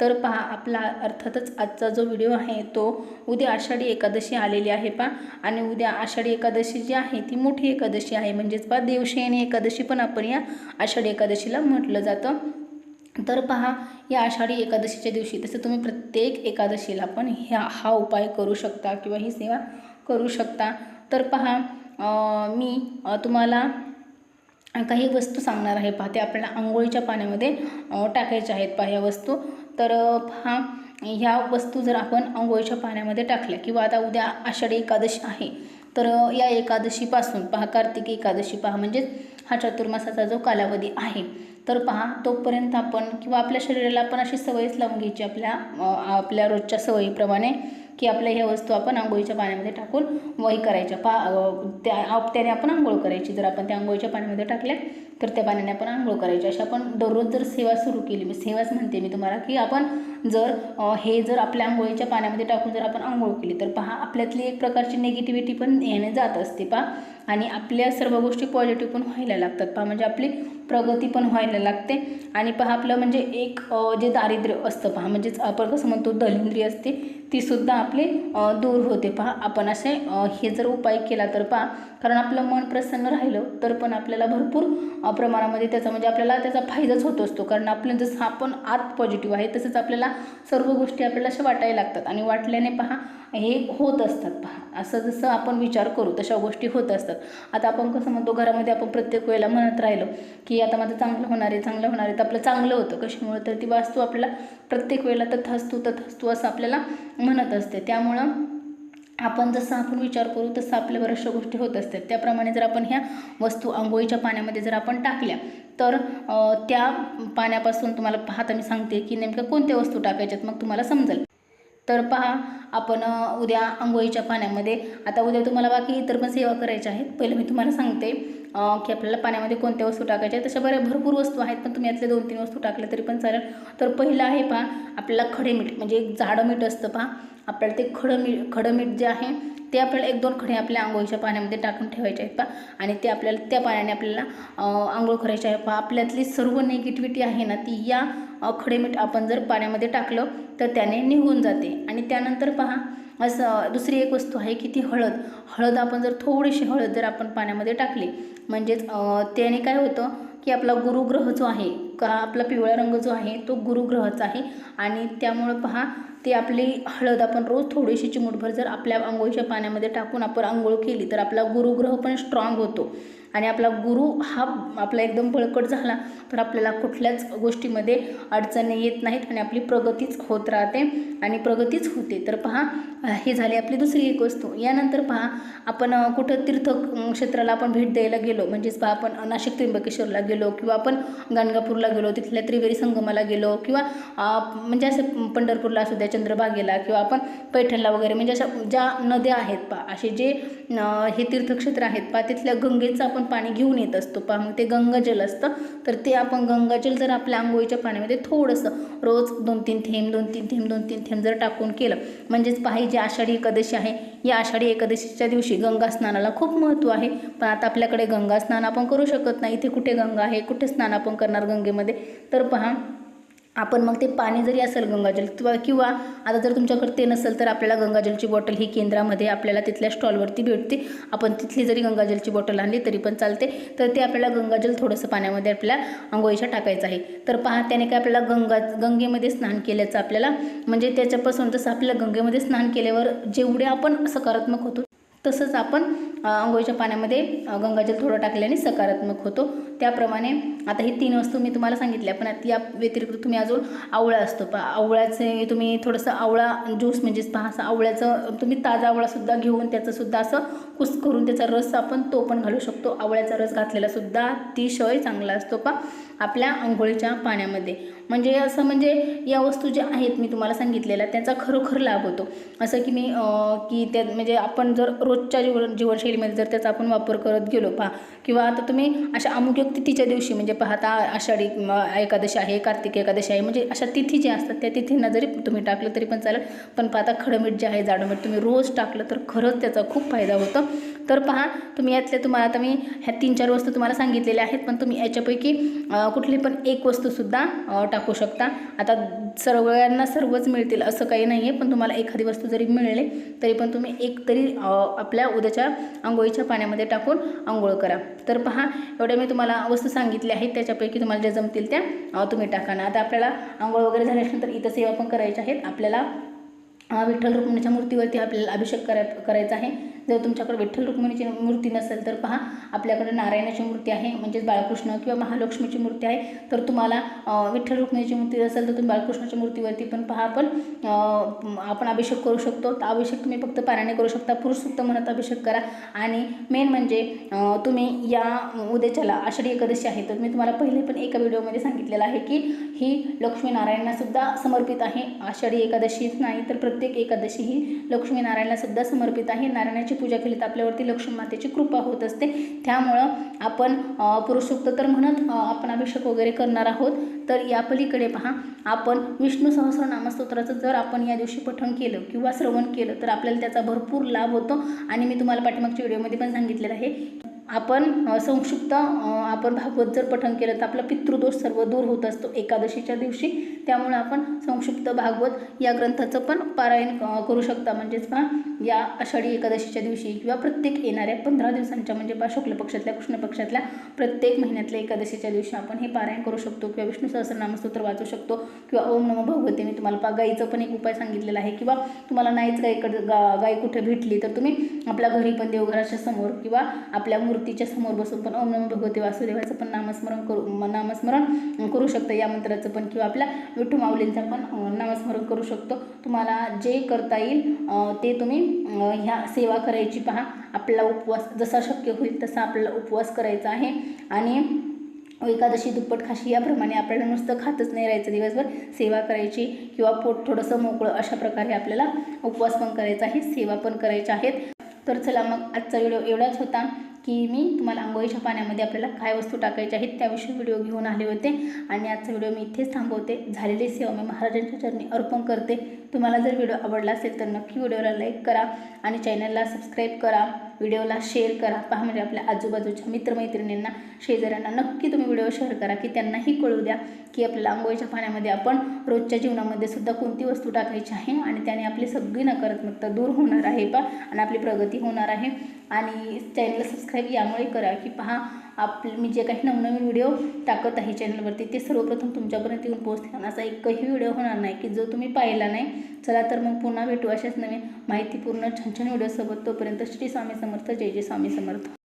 तर पहा आपला अर्थातच आजचा जो व्हिडिओ आहे तो उद्या आषाढी एकादशी आलेली आहे पा आणि उद्या आषाढी एकादशी जी आहे ती मोठी एकादशी आहे. म्हणजेच पा देवशयनी एकादशी पण आपण या आषाढी एकादशीला म्हटलं जातं. तर पहा या आषाढी एकादशीच्या दिवशी तसं तुम्ही प्रत्येक एकादशीला पण ह्या हा उपाय करू शकता किंवा ही सेवा करू शकता. तर पहा मी तुम्हाला काही वस्तू सांगणार आहे पहा. ते आपल्याला आंघोळीच्या पाण्यामध्ये टाकायच्या आहेत पहा ह्या वस्तू. तर हा पहा ह्या वस्तू जर आपण आंघोळीच्या पाण्यामध्ये टाकल्या किंवा आता उद्या आषाढी एकादशी आहे तर या एकादशीपासून पहा कार्तिकी एकादशी पहा म्हणजेच हा चतुर्मासाचा जो कालावधी आहे तर पहा तोपर्यंत आपण किंवा आपल्या शरीराला आपण अशी सवयच लावून घ्यायची आपल्या आपल्या रोजच्या सवयीप्रमाणे की आपल्या ह्या वस्तू आपण आंघोळीच्या पाण्यामध्ये टाकून वही करायच्या. पा त्या त्याने आपण आंघोळ करायची. जर आपण त्या आंघोळीच्या पाण्यामध्ये टाकल्या तर त्या पाण्याने आपण आंघोळ करायची. अशी आपण दररोज जर सेवा सुरू केली मी सेवाच म्हणते मी तुम्हाला की आपण जर हे जर आपल्या आंघोळीच्या पाण्यामध्ये टाकून जर आपण आंघोळ केली तर पहा आपल्यातली एक प्रकारची निगेटिव्हिटी पण याने जात असते पहा. आणि आपल्या सर्व गोष्टी पॉझिटिव्ह पण व्हायला लागतात पहा. म्हणजे आपली प्रगती पण व्हायला लागते. आणि पहा आपलं म्हणजे एक जे दारिद्र्य असतं पहा म्हणजेच आपण कसं म्हणतो दलिंद्री असते तीसुद्धा आपली दूर होते पहा. आपण असे हे जर उपाय केला तर पहा कारण आपलं मन प्रसन्न राहिलं तर पण आपल्याला भरपूर प्रमाणामध्ये त्याचा म्हणजे आपल्याला त्याचा फायदाच होत असतो. कारण आपलं जसं आपण आत पॉझिटिव्ह आहे तसंच आपल्याला सर्व गोष्टी आपल्याला अशा वाटायला लागतात. आणि वाटल्याने पहा हे होत असतात पहा. असं जसं आपण विचार करू तशा गोष्टी होत असतात. आता आपण कसं म्हणतो घरामध्ये आपण प्रत्येक वेळेला म्हणत राहिलो की की आता माझं चांगलं होणार आहे चांगलं होणार आहे. तर आपलं चांगलं होतं कशामुळं? तर ती वास्तू आपल्याला प्रत्येक वेळेला तथास्तू तथास्तू असं आपल्याला म्हणत असते. त्यामुळं आपण जसं आपण विचार करू तसं आपल्या बऱ्याचशा गोष्टी होत असतात. त्याप्रमाणे जर आपण ह्या वस्तू आंघोळीच्या पाण्यामध्ये जर आपण टाकल्या तर त्या पाण्यापासून तुम्हाला पाहता मी सांगते की नेमक्या कोणत्या वस्तू टाकायच्यात मग तुम्हाला समजेल. तर पहा आपण उद्या आंघोळीच्या पाण्यामध्ये आता उद्या तुम्हाला बाकी इतर पण सेवा करायच्या आहेत. पहिलं मी तुम्हाला सांगते की आपल्याला पाण्यामध्ये कोणत्या वस्तू टाकायच्या तशा बऱ्या भरपूर वस्तू आहेत पण तुम्ही यातल्या दोन तीन वस्तू टाकल्या तरी पण चालेल. तर पहिलं आहे पहा आपल्याला खडे मीठ म्हणजे एक जाडं मीठ असतं पहा. आपल्याला ते खडं मीठ खडं मीठ जे आहे ते आपल्याला एक दोन खडे आपल्या आंघोळीच्या पाण्यामध्ये टाकून ठेवायचे आहेत पहा. आणि ते आपल्याला त्या पाण्याने आपल्याला आंघोळ करायची आहे पहा. आपल्यातली सर्व नेगेटिव्हिटी आहे ना ती या खडे मीठ आपण जर पाण्यामध्ये टाकलं तर त्याने निघून जाते. आणि त्यानंतर पहा असं दुसरी एक वस्तू आहे की ती हळद. हळद आपण जर थोडीशी हळद जर आपण पाण्यामध्ये टाकली म्हणजेच त्याने काय होतं की आपला गुरुग्रह जो आहे का आपला पिवळा रंग जो आहे तो गुरुग्रहाचा आहे. आणि त्यामुळं पहा ते आपली हळद आपण रोज थोडीशी चिमूटभर जर आपल्या आंघोळीच्या पाण्यामध्ये टाकून आपण आंघोळ केली तर आपला गुरुग्रह पण स्ट्रॉंग होतो. आणि आपला गुरु हा आपला एकदम बळकट झाला तर आपल्याला कुठल्याच गोष्टीमध्ये अडचणी येत नाहीत आणि आपली प्रगतीच होत राहते आणि प्रगतीच होते. तर पहा ही झाली आपली दुसरी एक वस्तू. यानंतर पहा आपण कुठं तीर्थ क्षेत्राला आपण भेट द्यायला गेलो म्हणजेच पहा आपण नाशिक त्र्यंबकेश्वरला गेलो किंवा आपण गाणगापूरला गेलो तिथल्या त्रिवेणी संगमाला गेलो किंवा म्हणजे असं पंढरपूरला असू द्या चंद्रभागेला किंवा आपण पैठणला वगैरे म्हणजे अशा ज्या नद्या आहेत पहा असे जे हे तीर्थक्षेत्र आहेत पहा तिथल्या गंगेचं आपण आपण पाणी घेऊन येत असतो. पहा मग ते गंगाजल असतं. तर ते आपण गंगाजल जर आपल्या आंघोळीच्या पाण्यामध्ये थोडंसं रोज दोन तीन थेंब दोन तीन थेंब दोन तीन थेंब जर टाकून केलं म्हणजेच पाहिजे जी आषाढी एकादशी आहे या आषाढी एकादशीच्या दिवशी गंगा स्नानाला खूप महत्त्व आहे. पण आता आपल्याकडे गंगा स्नान आपण करू शकत नाही. इथे कुठे गंगा आहे? कुठे स्नान आपण करणार गंगेमध्ये? तर पहा आपण मग ते पाणी जरी असेल गंगाजल किंवा किंवा आता जर तुमच्याकडे ते नसेल तर आपल्याला गंगाजलची बॉटल ही केंद्रामध्ये आपल्याला तिथल्या स्टॉलवरती भेटते. आपण तिथली जरी गंगाजलची बॉटल आणली तरी पण चालते. तर ते आपल्याला गंगाजल थोडंसं पाण्यामध्ये आपल्या आंघोळीच्या टाकायचं आहे. तर पहा त्याने काय आपल्याला गंगा गंगेमध्ये स्नान केल्याचं आपल्याला म्हणजे त्याच्यापासून जसं आपल्याला गंगेमध्ये स्नान केल्यावर जेवढे आपण सकारात्मक होतो तसंच आपण आंघोळीच्या पाण्यामध्ये गंगाजल थोडं टाकल्याने सकारात्मक होतो. त्याप्रमाणे आता ही तीन वस्तू मी तुम्हाला सांगितल्या पण आता या व्यतिरिक्त तुम्ही अजून आवळा असतो. पहा आवळ्याचे तुम्ही थोडंसं आवळा ज्यूस म्हणजेच पहा असं आवळ्याचं तुम्ही ताजा आवळासुद्धा घेऊन त्याचंसुद्धा असं कुस करून त्याचा रस आपण तो पण घालू शकतो. आवळ्याचा रस घातलेलासुद्धा अतिशय चांगला असतो पा आपल्या आंघोळीच्या पाण्यामध्ये. म्हणजे असं म्हणजे या वस्तू ज्या आहेत मी तुम्हाला सांगितलेल्या त्याचा खरोखर लाभ होतो. असं की मी की त्या म्हणजे आपण जर रोजच्या जीवन जीवनशैलीमध्ये जर त्याचा आपण वापर करत गेलो पहा किंवा आता तुम्ही अशा अमुक एक तिथीच्या दिवशी म्हणजे पाहता आषाढी एकादशी आहे कार्तिक एकादशी आहे म्हणजे अशा तिथी ज्या असतात त्या तिथींना जरी तुम्ही टाकलं तरी पण चालेल. पण पाहता खडमीठ जे आहे जाडं मीठ तुम्ही रोज टाकलं तर खरंच त्याचा खूप फायदा होतो. तर पहा तुम्ही यातल्या तुम्हाला आता मी ह्या तीन चार वस्तू तुम्हाला सांगितलेल्या आहेत पण तुम्ही याच्यापैकी कुठली पण एक वस्तूसुद्धा टाकू शकता. आता सर्वांना सर्वच मिळतील असं काही नाही आहे पण तुम्हाला एखादी वस्तू जरी मिळाली तरी पण तुम्ही एक तरी आपल्या उद्याच्या आंघोळीच्या पाण्यामध्ये टाकून आंघोळ करा. तर पहा एवढ्या मी तुम्हाला वस्तू सांगितल्या आहेत त्याच्यापैकी तुम्हाला ज्या जमतील त्या तुम्ही टाका. ना आता आपल्याला आंघोळ वगैरे झाल्यानंतर इथं सेवा पण करायच्या आहेत. आपल्याला विठ्ठल रुक्मिणीच्या मूर्तीवरती आपल्याला अभिषेक करा करायचा आहे. जर तुमच्याकडे विठ्ठल रुक्मिणीची मूर्ती नसेल तर पहा आपल्याकडे नारायणाची मूर्ती आहे म्हणजेच बाळकृष्ण किंवा महालक्ष्मीची मूर्ती आहे. तर तुम्हाला विठ्ठल रुक्मिणीची मूर्ती असेल तर तुम्ही बाळकृष्णाच्या मूर्तीवरती पण पहा आपण आपण अभिषेक करू शकतो. तर अभिषेक तुम्ही फक्त पाण्याने करू शकता. पुरुषसुक्त म्हणत अभिषेक करा. आणि मेन म्हणजे तुम्ही या उद्याच्याला आषाढी एकादशी आहे. तर मी तुम्हाला पहिले पण एका व्हिडिओमध्ये सांगितलेलं आहे की ही लक्ष्मीनारायणासुद्धा समर्पित आहे. आषाढी एकादशीच नाही तर प्रत्येक प्रत्येक एकादशी ही लक्ष्मीनारायणला सुद्धा समर्पित आहे. नारायणाची पूजा केली तर आपल्यावरती लक्ष्मी मातेची कृपा होत असते. त्यामुळं आपण पुरुषोक्त तर म्हणत आपण अभिषेक वगैरे करणार आहोत. तर या पलीकडे पहा आपण विष्णू सहस्रनामस्तोत्राचं जर आपण या दिवशी पठण केलं किंवा श्रवण केलं तर आपल्याला त्याचा भरपूर लाभ होतो. आणि मी तुम्हाला पाठीमागच्या व्हिडिओमध्ये पण सांगितलेलं आहे. आपण संक्षिप्त आपण भागवत जर पठण केलं तर आपला पितृदोष सर्व दूर होत असतो एकादशीच्या दिवशी. त्यामुळे आपण संक्षिप्त भागवत या ग्रंथाचं पण पारायण करू शकता. म्हणजेच पहा या आषाढी एकादशीच्या दिवशी किंवा प्रत्येक येणाऱ्या पंधरा दिवसांच्या म्हणजे पहा शुक्ल पक्षातल्या कृष्ण पक्षातल्या प्रत्येक महिन्यातल्या एकादशीच्या दिवशी आपण हे पारायण करू शकतो किंवा विष्णू सहस्रनामस्तोत्र वाचू शकतो किंवा ओम नमो भगवते. मी तुम्हाला पहा गाईचं पण एक उपाय सांगितलेला आहे किंवा तुम्हाला नाहीच गाईकडे गा गाई कुठे भेटली तर तुम्ही आपल्या घरी पण देवघराच्या समोर किंवा आपल्या मूर्तीच्या समोर बसून पण ओम नमो भगवते वासुदेवाचं पण नामस्मरण करू नामस्मरण करू शकता या मंत्राचं पण किंवा आपल्या विठू माऊलींचा पण नामस्मरण करू शकतो. तुम्हाला जे करता येईल ते तुम्ही ह्या सेवा करायची पहा. आपला उपवास जसा शक्य होईल तसा आपल्याला उपवास करायचा आहे. आणि एकादशी दुप्पट खाशी याप्रमाणे आपल्याला नुसतं खातच नाही राहायचं दिवसभर. सेवा करायची किंवा पोट थोडंसं मोकळं अशा प्रकारे आपल्याला उपवास पण करायचा आहे सेवा पण करायच्या आहेत. तर चला मग आजचा व्हिडिओ एवढाच होता. की मी तुम्हाला आंघोळीच्या पाण्यामध्ये आपल्याला काय वस्तू टाकायच्या आहेत त्याविषयी व्हिडिओ घेऊन आले होते. आणि आजचा व्हिडिओ मी इथेच थांबवते. झालेली सेवा मी महाराजांच्या चरणी अर्पण करते. तुम्हाला जर व्हिडिओ आवडला असेल तर नक्की व्हिडिओला लाईक करा आणि चॅनलला सबस्क्राईब करा. व्हिडिओला शेअर करा. पहा म्हणजे आपल्या आजूबाजूच्या मित्रमैत्रिणींना शेजाऱ्यांना नक्की तुम्ही व्हिडिओ शेअर करा की त्यांनाही कळू द्या की आपल्याला आंघोळीच्या पाण्यामध्ये आपण रोजच्या जीवनामध्ये सुद्धा कोणती वस्तू टाकायची आहे आणि त्याने आपली सगळी नकारात्मकता दूर होणार आहे पा आणि आपली प्रगती होणार आहे. आणि चॅनलला सबस्क्राईब यामुळे करा की पहा आपले मी जे काही नवनवीन व्हिडिओ टाकत आहे चॅनलवरती ते सर्वप्रथम तुमच्यापर्यंत येऊन पोहोचतील. आणि असा एकही व्हिडिओ होणार नाही की जो तुम्ही पाहिला नाही. चला तर मग पुन्हा भेटू अशाच नवीन माहितीपूर्ण छान छान व्हिडिओसोबत तोपर्यंत श्री स्वामी समर्थ. जय जय स्वामी समर्थ.